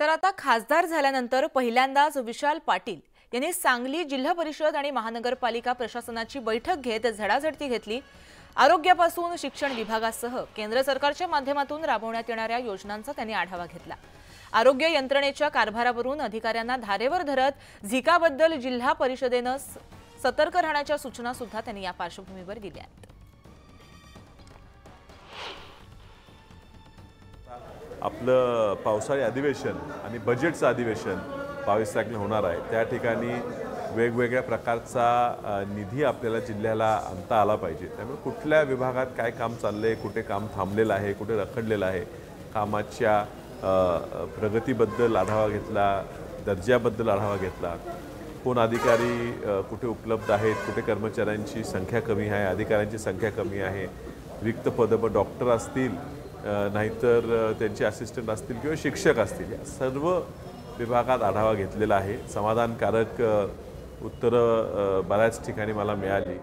तर आता खासदार झाल्यानंतर पहिल्यांदाच विशाल पाटील यांनी सांगली जिल्हा परिषद आणि महानगरपालिका प्रशासनाची बैठक घेत झडाझडती घेतली. आरोग्यापासून शिक्षण विभागासह केंद्र सरकारच्या माध्यमातून राबवण्यात येणाऱ्या योजनांचा त्यांनी आढावा घेतला. आरोग्य यंत्रणेच्या कारभारावरून अधिकाऱ्यांना धारेवर धरत झिकाबद्दल जिल्हा परिषदेनं स- सतर्क राहण्याच्या सूचना सुद्धा त्यांनी या पार्श्वभूमीवर दिल्या आहेत. आपलं पावसाळी अधिवेशन आणि बजेटचं अधिवेशन बावीस तारखेला होणार आहे. त्या ठिकाणी वेगवेगळ्या प्रकारचा निधी आपल्याला जिल्ह्याला आणता आला पाहिजे. त्यामुळे कुठल्या विभागात काय काम चाललं आहे कुठे काम थांबलेलं आहे कुठे रखडलेलं आहे कामाच्या प्रगतीबद्दल आढावा घेतला दर्जाबद्दल आढावा घेतला कोण अधिकारी कुठे उपलब्ध आहेत कुठे कर्मचाऱ्यांची संख्या कमी आहे अधिकाऱ्यांची संख्या कमी आहे रिक्त पदं डॉक्टर असतील नाहीतर त्यांचे असिस्टंट असतील किंवा शिक्षक असतील या सर्व विभागात आढावा घेतलेला आहे. समाधानकारक उत्तरं बऱ्याच ठिकाणी मला मिळाली.